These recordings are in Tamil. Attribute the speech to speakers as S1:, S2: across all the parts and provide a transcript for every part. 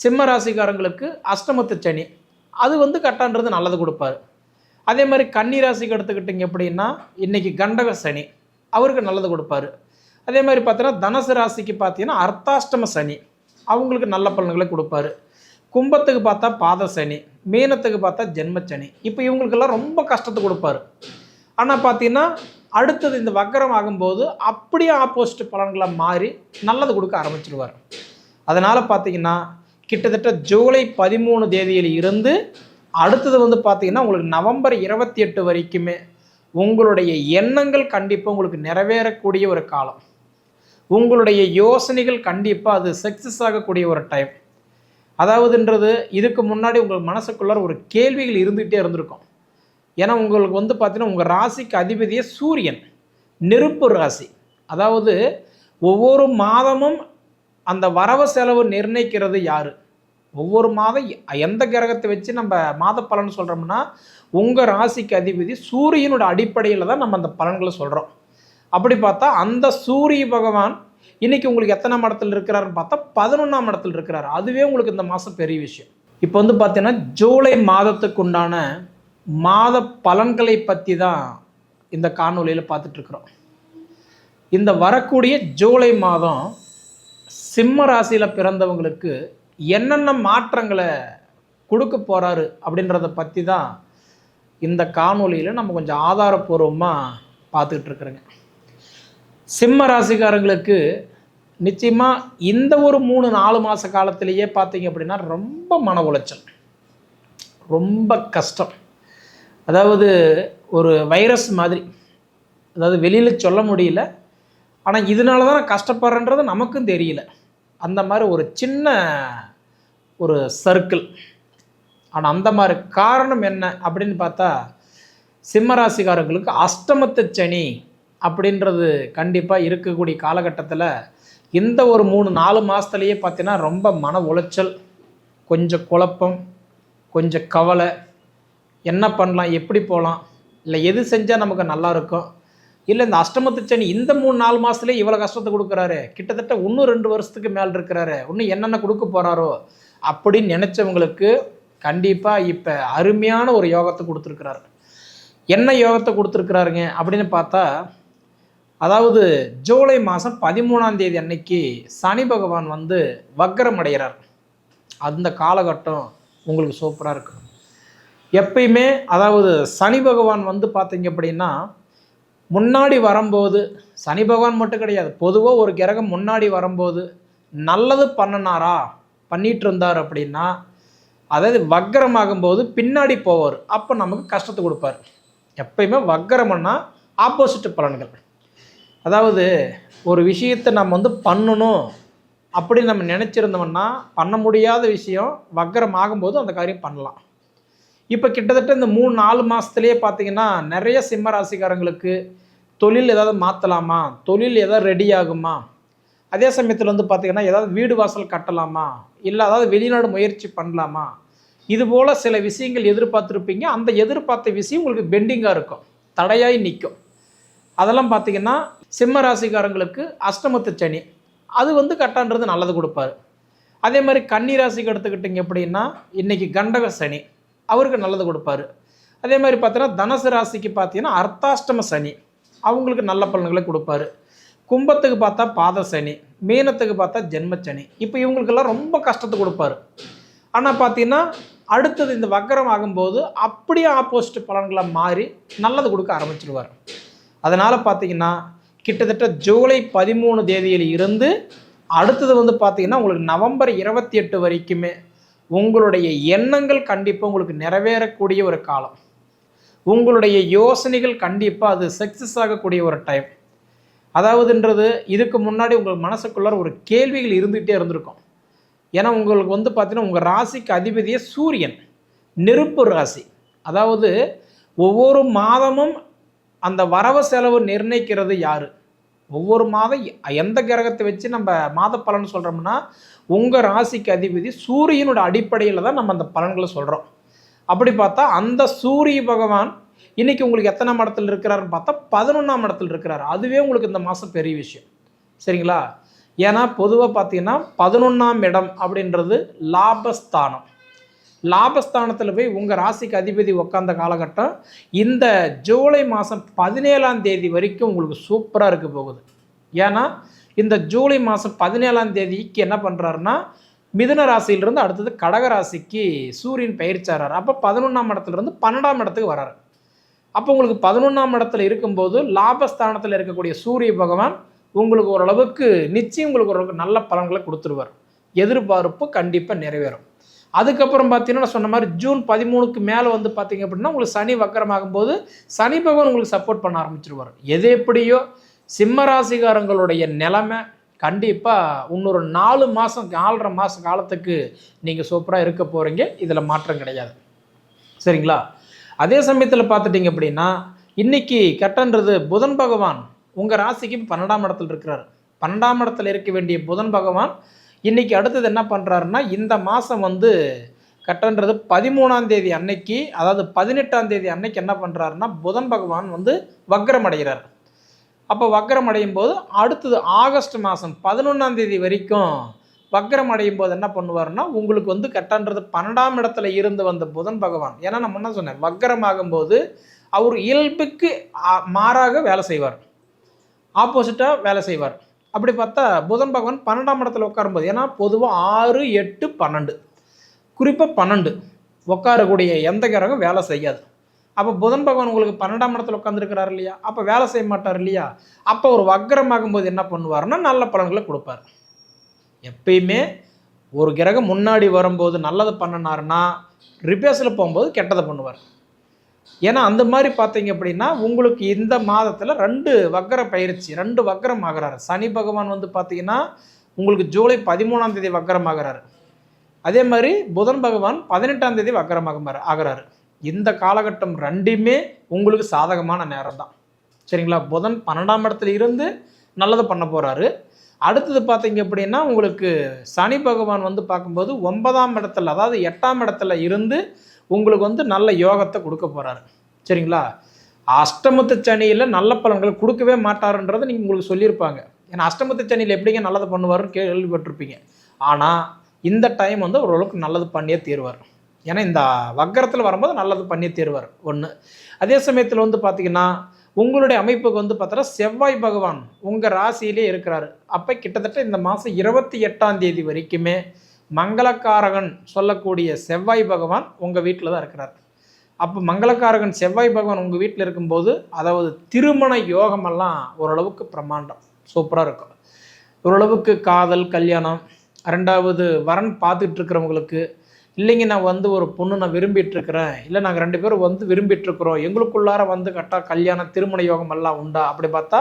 S1: சிம்ம ராசிக்காரங்களுக்கு அஷ்டமத்து சனி. அது வந்து கட்டான்றது நல்லது கொடுப்பாரு. அதே மாதிரி கன்னி ராசிக்கு எடுத்துக்கிட்டிங்க எப்படின்னா இன்னைக்கு கண்டக சனி. அவருக்கு நல்லது கொடுப்பாரு. அதே மாதிரி பார்த்தீங்கன்னா தனுசு ராசிக்கு பார்த்தீங்கன்னா அர்த்தாஷ்டம சனி. அவங்களுக்கு நல்ல பலன்களை கொடுப்பாரு. கும்பத்துக்கு பார்த்தா பாத சனி. மீனத்துக்கு பார்த்தா ஜென்ம சனி. இப்போ இவங்களுக்கெல்லாம் ரொம்ப கஷ்டத்தை கொடுப்பாரு. ஆனால் பார்த்தீங்கன்னா அடுத்தது இந்த வக்கரம் ஆகும்போது அப்படியே ஆப்போசிட் பலன்களை மாறி நல்லது கொடுக்க ஆரம்பிச்சிருவார். அதனால் பார்த்தீங்கன்னா கிட்டத்தட்ட ஜூலை பதிமூணு தேதியில் இருந்து அடுத்தது வந்து பார்த்திங்கன்னா உங்களுக்கு நவம்பர் இருபத்தி எட்டு வரைக்குமே உங்களுடைய எண்ணங்கள் கண்டிப்பாக உங்களுக்கு நிறைவேறக்கூடிய ஒரு காலம். உங்களுடைய யோசனைகள் கண்டிப்பாக அது சக்ஸஸ் ஆகக்கூடிய ஒரு டைம் அதாவதுன்றது இதுக்கு முன்னாடி உங்கள் மனசுக்குள்ளார ஒரு கேள்விகள் இருந்துகிட்டே இருந்திருக்கும். ஏன்னா உங்களுக்கு வந்து பார்த்திங்கன்னா உங்கள் ராசிக்கு அதிபதியே சூரியன் நெருப்பு ராசி. அதாவது ஒவ்வொரு மாதமும் அந்த வரவு செலவு நிர்ணயிக்கிறது யார்? ஒவ்வொரு மாதம் எந்த கிரகத்தை வச்சு நம்ம மாத பலன் சொல்கிறோம்னா உங்கள் ராசிக்கு அதிபதி சூரியனோட அடிப்படையில் தான் நம்ம அந்த பலன்களை சொல்கிறோம் அப்படி பார்த்தா அந்த சூரிய பகவான் இன்னைக்கு உங்களுக்கு எத்தனை மடத்தில் இருக்கிறாருன்னு பார்த்தா பதினொன்றாம் இடத்துல இருக்கிறாரு. அதுவே உங்களுக்கு இந்த மாதம் பெரிய விஷயம். இப்போ வந்து பார்த்தீங்கன்னா ஜூலை மாதத்துக்கு உண்டான மாத பலன்களை பற்றி தான் இந்த காணொளியில் பார்த்துட்டு இருக்கிறோம். இந்த வரக்கூடிய ஜூலை மாதம் சிம்ம ராசியில் பிறந்தவங்களுக்கு என்னென்ன மாற்றங்களை கொடுக்க போகிறாரு அப்படின்றத பற்றி தான் இந்த காணொலியில் நம்ம கொஞ்சம் ஆதாரப்பூர்வமாக பார்த்துக்கிட்டு இருக்கிறோங்க. சிம்ம ராசிக்காரங்களுக்கு நிச்சயமாக இந்த ஒரு மூணு நாலு மாத காலத்திலேயே பார்த்தீங்க அப்படின்னா ரொம்ப மன உளைச்சல். ரொம்ப கஷ்டம். அதாவது ஒரு வைரஸ் மாதிரி. அதாவது வெளியில் சொல்ல முடியல. ஆனால் இதனால தான் நான் கஷ்டப்படுறேன்றது நமக்கும் தெரியல. அந்த மாதிரி ஒரு சின்ன ஒரு சர்க்கிள் ஆனால் அந்த மாதிரி காரணம் என்ன அப்படின்னு பார்த்தா சிம்மராசிக்காரங்களுக்கு அஷ்டமத்து சனி அப்படின்றது கண்டிப்பாக இருக்கக்கூடிய காலகட்டத்தில் இந்த ஒரு மூணு நாலு மாதத்துலேயே பார்த்தீங்கன்னா ரொம்ப மன உளைச்சல் கொஞ்சம் குழப்பம் கொஞ்சம் கவலை. என்ன பண்ணலாம்? எப்படி போகலாம்? இல்லை எது செஞ்சால் நமக்கு நல்லாயிருக்கும் இல்லை இந்த அஷ்டமத்து சனி இந்த மூணு நாலு மாதத்துலேயே இவ்வளோ கஷ்டத்தை கொடுக்குறாரு. கிட்டத்தட்ட இன்னும் ரெண்டு வருஷத்துக்கு மேலே இருக்கிறாரு. இன்னும் என்னென்ன கொடுக்க போகிறாரோ அப்படின்னு நினச்சவங்களுக்கு கண்டிப்பாக இப்போ அருமையான ஒரு யோகத்தை கொடுத்துருக்குறாரு. என்ன யோகத்தை கொடுத்துருக்குறாருங்க அப்படின்னு பார்த்தா அதாவது ஜூலை மாதம் பதிமூணாம் தேதி அன்னைக்கு சனி பகவான் வந்து வக்கரம் அடைகிறார். அந்த காலகட்டம் உங்களுக்கு சூப்பராக இருக்கும். எப்பயுமே அதாவது சனி பகவான் வந்து பார்த்தீங்க அப்படின்னா முன்னாடி வரும்போது சனி பகவான் மட்டும் கிடையாது பொதுவாக ஒரு கிரகம் முன்னாடி வரும்போது நல்லது பண்ணினாரா? பண்ணிட்டு இருந்தார் அப்படின்னா அதாவது வக்கரமாகும்போது பின்னாடி போவார். அப்போ நமக்கு கஷ்டத்தை கொடுப்பார். எப்பயுமே வக்கரம்னா ஆப்போசிட் பலன்கள். அதாவது ஒரு விஷயத்தை நம்ம வந்து பண்ணணும் அப்படி நம்ம நினச்சிருந்தோம்னா பண்ண முடியாத விஷயம் வக்கரம் ஆகும்போது அந்த காரியம் பண்ணலாம். இப்போ கிட்டத்தட்ட இந்த மூணு நாலு மாதத்துலேயே பார்த்தீங்கன்னா நிறைய சிம்ம ராசிக்காரங்களுக்கு தொழில் ஏதாவது மாற்றலாமா தொழில் ஏதாவது ரெடி ஆகுமா? அதே சமயத்தில் வந்து பார்த்தீங்கன்னா ஏதாவது வீடு வாசல் கட்டலாமா? இல்லை அதாவது வெளிநாடு முயற்சி பண்ணலாமா? இது போல் சில விஷயங்கள் எதிர்பார்த்துருப்பீங்க. அந்த எதிர்பார்த்த விஷயம் உங்களுக்கு பெண்டிங்காக இருக்கும். தடையாய் நிற்கும் அதெல்லாம் பார்த்தீங்கன்னா சிம்ம ராசிக்காரங்களுக்கு அஷ்டமத்து சனி. அது வந்து கட்டான்றது நல்லது கொடுப்பாரு. அதே மாதிரி கன்னி ராசிக்கு எடுத்துக்கிட்டிங்க எப்படின்னா இன்றைக்கி கண்டக சனி. அவருக்கு நல்லது கொடுப்பாரு. அதே மாதிரி பார்த்தீங்கன்னா தனுசு ராசிக்கு பார்த்தீங்கன்னா அர்த்தாஷ்டம சனி அவங்களுக்கு நல்ல பலன்களை கொடுப்பாரு. கும்பத்துக்கு பார்த்தா பாத சனி மீனத்துக்கு பார்த்தா ஜென்ம சனி இப்போ இவங்களுக்கெல்லாம் ரொம்ப கஷ்டத்தை கொடுப்பாரு. ஆனால் பார்த்தீங்கன்னா அடுத்தது இந்த வக்கரம் ஆகும்போது அப்படியே ஆப்போசிட் பலன்களை மாறி நல்லது கொடுக்க ஆரம்பிச்சிருவார். அதனால் பார்த்தீங்கன்னா கிட்டத்தட்ட ஜூலை பதிமூணு தேதியில் இருந்து அடுத்தது வந்து பார்த்தீங்கன்னா உங்களுக்கு நவம்பர் இருபத்தி எட்டு வரைக்குமே உங்களுடைய எண்ணங்கள் கண்டிப்பாக உங்களுக்கு நிறைவேறக்கூடிய ஒரு காலம். உங்களுடைய யோசனைகள் கண்டிப்பாக அது சக்ஸஸ் ஆகக்கூடிய ஒரு டைம் அதாவதுன்றது இதுக்கு முன்னாடி உங்கள் மனசுக்குள்ளார ஒரு கேள்விகள் இருந்துகிட்டே இருந்திருக்கும். ஏன்னா உங்களுக்கு வந்து பார்த்தீங்கன்னா உங்கள் ராசிக்கு அதிபதியே சூரியன். நெருப்பு ராசி. அதாவது ஒவ்வொரு மாதமும் அந்த வரவு செலவு நிர்ணயிக்கிறது யார்? ஒவ்வொரு மாதம் எந்த கிரகத்தை வச்சு நம்ம மாத பலன் சொல்கிறோம்னா உங்கள் ராசிக்கு அதிபதி சூரியனோட அடிப்படையில் தான் நம்ம அந்த பலன்களை சொல்கிறோம் அப்படி பார்த்தா அந்த சூரிய பகவான் இன்னைக்கு உங்களுக்கு எத்தனை இடத்துல இருக்கிறாருன்னு பார்த்தா பதினொன்றாம் இடத்துல இருக்கிறாரு. அதுவே உங்களுக்கு இந்த மாதம் பெரிய விஷயம். சரிங்களா? ஏன்னா பொதுவாக பார்த்தீங்கன்னா பதினொன்றாம் இடம் அப்படின்றது லாபஸ்தானம். லாபஸ்தானத்தில் போய் உங்கள் ராசிக்கு அதிபதி உட்காந்த காலகட்டம் இந்த ஜூலை மாதம் பதினேழாம் தேதி வரைக்கும் உங்களுக்கு சூப்பராக இருக்க போகுது. ஏன்னா இந்த ஜூலை மாதம் பதினேழாம் தேதிக்கு என்ன பண்ணுறாருன்னா மிதுன ராசியிலிருந்து அடுத்தது கடக ராசிக்கு சூரியன் பயிற்சாரார் அப்போ பதினொன்றாம் இடத்துலேருந்து பன்னெண்டாம் இடத்துக்கு வராரு. அப்போ உங்களுக்கு பதினொன்றாம் இடத்துல இருக்கும்போது லாபஸ்தானத்தில் இருக்கக்கூடிய சூரிய பகவான் உங்களுக்கு ஓரளவுக்கு நிச்சயம் உங்களுக்கு ஓரளவுக்கு நல்ல பலன்களை கொடுத்துருவார். எதிர்பார்ப்பு கண்டிப்பாக நிறைவேறும். அதுக்கப்புறம் பார்த்தீங்கன்னா சொன்ன மாதிரி ஜூன் பதிமூணுக்கு மேலே வந்து பார்த்தீங்க அப்படின்னா உங்களுக்கு சனி வக்கரமாகும் போது சனி பகவான் உங்களுக்கு சப்போர்ட் பண்ண ஆரம்பிச்சிருவார். எது எப்படியோ சிம்ம ராசிகாரங்களுடைய நிலைமை கண்டிப்பாக இன்னொரு நாலு மாதம் நாலரை மாதம் காலத்துக்கு நீங்கள் சூப்பராக இருக்க போகிறீங்க இதில் மாற்றம் கிடையாது. சரிங்களா? அதே சமயத்தில் பார்த்துட்டிங்க அப்படின்னா இன்றைக்கி கட்டன்றது புதன் பகவான். உங்கள் ராசிக்கு பன்னெண்டாம் இடத்துல இருக்கிறார். பன்னெண்டாம் இடத்துல இருக்க வேண்டிய புதன் பகவான் இன்றைக்கி அடுத்தது என்ன பண்ணுறாருன்னா இந்த மாதம் வந்து கட்டன்றது பதிமூணாம் தேதி அன்னைக்கு அதாவது பதினெட்டாம் தேதி அன்னைக்கு என்ன பண்ணுறாருன்னா புதன் பகவான் வந்து வக்ரம் அடைகிறார். அப்போ வக்ரம் அடையும் போது அடுத்தது ஆகஸ்ட் மாதம் பதினொன்றாம் தேதி வரைக்கும் வக்ரம் அடையும் போது என்ன பண்ணுவார்னா உங்களுக்கு வந்து கட்டன்றது பன்னெண்டாம் இடத்துல இருந்து வந்த புதன் பகவான். ஏன்னா நான் முன்ன சொன்னேன் வக்ரம் ஆகும்போது அவர் இயல்புக்கு மாறாக வேலை செய்வார். ஆப்போசிட்டாக வேலை செய்வார். அப்படி பார்த்தா புதன் பகவான் பன்னெண்டாம் இடத்துல உட்காரும்போது ஏன்னா பொதுவாக ஆறு எட்டு பன்னெண்டு. குறிப்பாக பன்னெண்டு. உட்காரக்கூடிய எந்த கிரகம் வேலை செய்யாது. அப்போ புதன் பகவான் உங்களுக்கு பன்னெண்டாம் இடத்துல உட்காந்துருக்கிறார் இல்லையா? அப்போ வேலை செய்ய மாட்டார் இல்லையா? அப்போ ஒரு வக்ரமாகும் போது என்ன பண்ணுவார்னா நல்ல பலன்களை கொடுப்பார். எப்பயுமே ஒரு கிரகம் முன்னாடி வரும்போது நல்லது பண்ணினாருன்னா ரிப்பேர்ஸில் போகும்போது கெட்டதை பண்ணுவார். ஏன்னா அந்த மாதிரி பார்த்தீங்க அப்படின்னா உங்களுக்கு இந்த மாதத்தில் ரெண்டு வக்கர பயிற்சி ரெண்டு வக்கரம் ஆகிறாரு. சனி பகவான் வந்து பார்த்தீங்கன்னா உங்களுக்கு ஜூலை பதிமூணாம் தேதி வக்கரம் ஆகிறாரு. அதே மாதிரி புதன் பகவான் பதினெட்டாம் தேதி வக்கரமாக ஆகிறாரு. இந்த காலகட்டம் ரெண்டுமே உங்களுக்கு சாதகமான நேரம் தான். சரிங்களா? புதன் பன்னெண்டாம் இடத்துல இருந்து நல்லது பண்ண போகிறாரு அடுத்தது பார்த்தீங்க அப்படின்னா உங்களுக்கு சனி பகவான் வந்து பார்க்கும்போது ஒன்பதாம் இடத்துல அதாவது எட்டாம் இடத்துல இருந்து உங்களுக்கு வந்து நல்ல யோகத்தை கொடுக்க போகிறாரு சரிங்களா? அஷ்டமத்து சனியில் நல்ல பலன்கள் கொடுக்கவே மாட்டாருன்றதை நீங்கள் உங்களுக்கு சொல்லியிருப்பாங்க. ஏன்னா அஷ்டமத்து சனியில் எப்படிங்க நல்லது பண்ணுவாருன்னு கேள்விப்பட்டிருப்பீங்க. ஆனால் இந்த டைம் வந்து ஓரளவுக்கு நல்லது பண்ணியே தீர்வார். ஏன்னா இந்த வக்கரத்தில் வரும்போது நல்லது பண்ணியே தீர்வார். ஒன்று அதே சமயத்தில் வந்து பார்த்தீங்கன்னா உங்களுடைய அமைப்புக்கு வந்து பார்த்தா செவ்வாய் பகவான் உங்கள் ராசியிலே இருக்கிறாரு. அப்போ கிட்டத்தட்ட இந்த மாதம் இருபத்தி எட்டாம் தேதி வரைக்குமே மங்களக்காரகன் சொல்லக்கூடிய செவ்வாய் பகவான் உங்கள் வீட்டில் தான் இருக்கிறார். அப்போ மங்களக்காரகன் செவ்வாய் பகவான் உங்கள் வீட்டில் இருக்கும்போது அதாவது திருமண யோகமெல்லாம் ஓரளவுக்கு பிரம்மாண்டம் சூப்பராக இருக்கும். ஓரளவுக்கு காதல் கல்யாணம் ரெண்டாவது வரன் பார்த்துட்டு இருக்கிறவங்களுக்கு இல்லைங்க நான் வந்து ஒரு பொண்ணு நான் விரும்பிட்டு இருக்கிறேன் இல்லை நாங்கள் ரெண்டு பேரும் வந்து விரும்பிட்டு இருக்கிறோம் எங்களுக்குள்ளார வந்து கரெக்டாக கல்யாணம் திருமண யோகம் எல்லாம் உண்டா? அப்படி பார்த்தா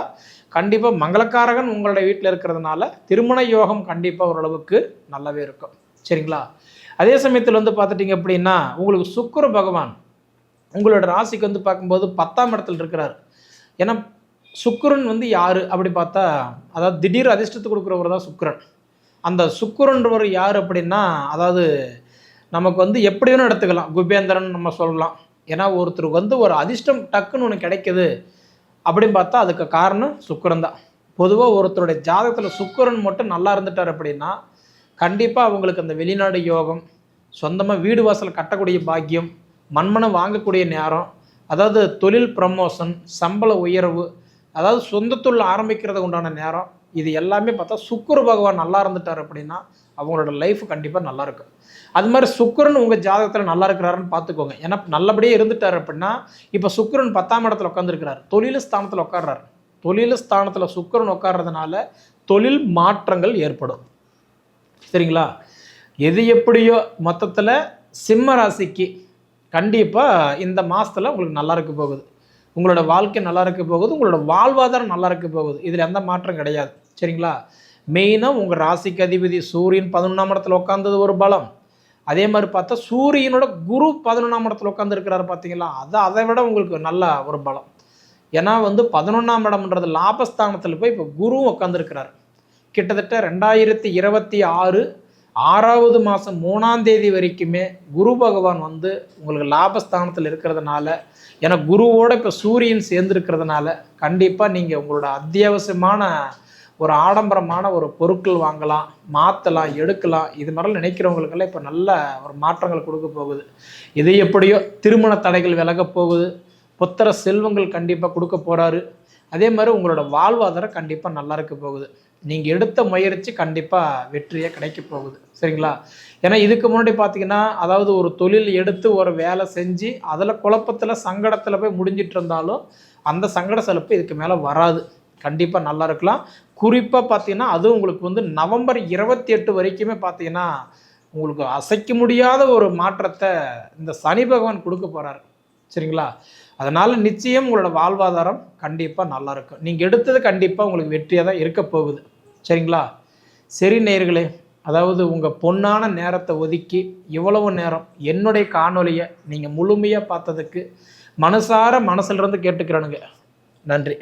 S1: கண்டிப்பாக மங்களக்காரகன் உங்களுடைய வீட்டில் இருக்கிறதுனால திருமண யோகம் கண்டிப்பாக ஓரளவுக்கு நல்லாவே இருக்கும். சரிங்களா? அதே சமயத்தில் வந்து பார்த்துட்டிங்க அப்படின்னா உங்களுக்கு சுக்கர பகவான் உங்களோட ராசிக்கு வந்து பார்க்கும்போது பத்தாம் இடத்துல இருக்கிறார். ஏன்னா சுக்கிரன் வந்து யார்? அப்படி பார்த்தா அதாவது திடீர் அதிர்ஷ்டத்தை கொடுக்குறவர் தான் சுக்கரன். அந்த சுக்கரன்றவர் யார் அப்படின்னா அதாவது நமக்கு வந்து எப்படி வேணும் எடுத்துக்கலாம். குபேந்திரன் நம்ம சொல்லலாம். ஏன்னா ஒருத்தருக்கு வந்து ஒரு அதிர்ஷ்டம் டக்குன்னு ஒன்று கிடைக்குது அப்படின்னு பார்த்தா அதுக்கு காரணம் சுக்கரன் தான். பொதுவாக ஒருத்தருடைய ஜாதகத்தில் சுக்கரன் மட்டும் நல்லா இருந்துட்டார் அப்படின்னா கண்டிப்பாக அவங்களுக்கு அந்த வெளிநாடு யோகம் சொந்தமாக வீடு வாசல் கட்டக்கூடிய பாக்கியம் மண்மனம் வாங்கக்கூடிய நேரம் அதாவது தொழில் ப்ரமோஷன் சம்பள உயர்வு அதாவது சொந்த தொழில் ஆரம்பிக்கிறதுக்கு உண்டான நேரம் இது எல்லாமே பார்த்தா சுக்குரு பகவான் நல்லா இருந்துட்டார் அப்படின்னா அவங்களோட லைஃப் கண்டிப்பாக நல்லாயிருக்கும் அது மாதிரி சுக்கரன் உங்கள் ஜாதகத்தில் நல்லா இருக்கிறாருன்னு பார்த்துக்கோங்க. ஏன்னா நல்லபடியே இருந்துட்டார் அப்படின்னா இப்போ சுக்கிரன் பத்தாம் இடத்துல உட்காந்துருக்கிறார் தொழில் ஸ்தானத்தில் உட்கார்றாரு. தொழில் ஸ்தானத்தில் சுக்கரன் உட்காடுறதுனால தொழில் மாற்றங்கள் ஏற்படும். சரிங்களா? எது எப்படியோ மொத்தத்தில் சிம்ம ராசிக்கு கண்டிப்பாக இந்த மாதத்தில் உங்களுக்கு நல்லா இருக்க போகுது. உங்களோட வாழ்க்கை நல்லா இருக்க போகுது. உங்களோட வாழ்வாதாரம் நல்லா இருக்க போகுது. இதில் எந்த மாற்றம் கிடையாது. சரிங்களா? மெயினாக உங்கள் ராசிக்கு அதிபதி சூரியன் பதினொன்றாம் இடத்துல உட்காந்தது ஒரு பலம். அதே மாதிரி பார்த்தா சூரியனோட குரு பதினொன்றாம் இடத்துல உட்காந்துருக்கிறாரு பார்த்தீங்களா? அது அதை விட உங்களுக்கு நல்ல ஒரு பலம். ஏன்னா வந்து பதினொன்றாம் இடம்ன்றது லாபஸ்தானத்தில் போய் இப்போ குருவும் உட்காந்துருக்கிறார் கிட்டத்தட்ட ரெண்டாயிரத்தி இருபத்தி ஆறு ஆறாவது மாதம் மூணாம் தேதி வரைக்குமே குரு பகவான் வந்து உங்களுக்கு லாபஸ்தானத்தில் இருக்கிறதுனால ஏன்னா குருவோட இப்போ சூரியன் சேர்ந்துருக்கிறதுனால கண்டிப்பாக நீங்கள் உங்களோட அத்தியாவசியமான ஒரு ஆடம்பரமான ஒரு பொருட்கள் வாங்கலாம் மாற்றலாம் எடுக்கலாம். இது மாதிரிலாம் நினைக்கிறவங்களுக்கெல்லாம் இப்போ நல்ல ஒரு மாற்றங்கள் கொடுக்க போகுது. இது எப்படியோ திருமண தடைகள் விலக போகுது. புத்திர செல்வங்கள் கண்டிப்பாக கொடுக்க போகிறாரு அதே மாதிரி உங்களோட வாழ்வாதாரம் கண்டிப்பாக நல்லா இருக்க போகுது. நீங்கள் எடுத்த முயற்சி கண்டிப்பாக வெற்றியாக கிடைக்க போகுது. சரிங்களா? ஏன்னா இதுக்கு முன்னாடி பார்த்தீங்கன்னா அதாவது ஒரு தொழில் எடுத்து ஒரு வேலை செஞ்சு அதில் குழப்பத்தில் சங்கடத்தில் போய் முடிஞ்சிட்டு இருந்தாலும் அந்த சங்கட செலப்பு இதுக்கு மேலே வராது. கண்டிப்பாக நல்லா இருக்கலாம். குறிப்பாக பார்த்தீங்கன்னா அது உங்களுக்கு வந்து நவம்பர் இருபத்தி எட்டு வரைக்குமே பார்த்தீங்கன்னா உங்களுக்கு அசைக்க முடியாத ஒரு மாற்றத்தை இந்த சனி பகவான் கொடுக்க போகிறாரு சரிங்களா? அதனால் நிச்சயம் உங்களோட வாழ்வாதாரம் கண்டிப்பாக நல்லா இருக்கும். நீங்கள் எடுத்தது கண்டிப்பாக உங்களுக்கு வெற்றியாக தான் இருக்க போகுது. சரிங்களா? சரி நேயர்களே அதாவது உங்கள் பொன்னான நேரத்தை ஒதுக்கி இவ்வளவு நேரம் என்னுடைய காணொலியை நீங்கள் முழுமையாக பார்த்ததுக்கு மனசார மனசிலிருந்து கேட்டுக்கிறேனுங்க. நன்றி.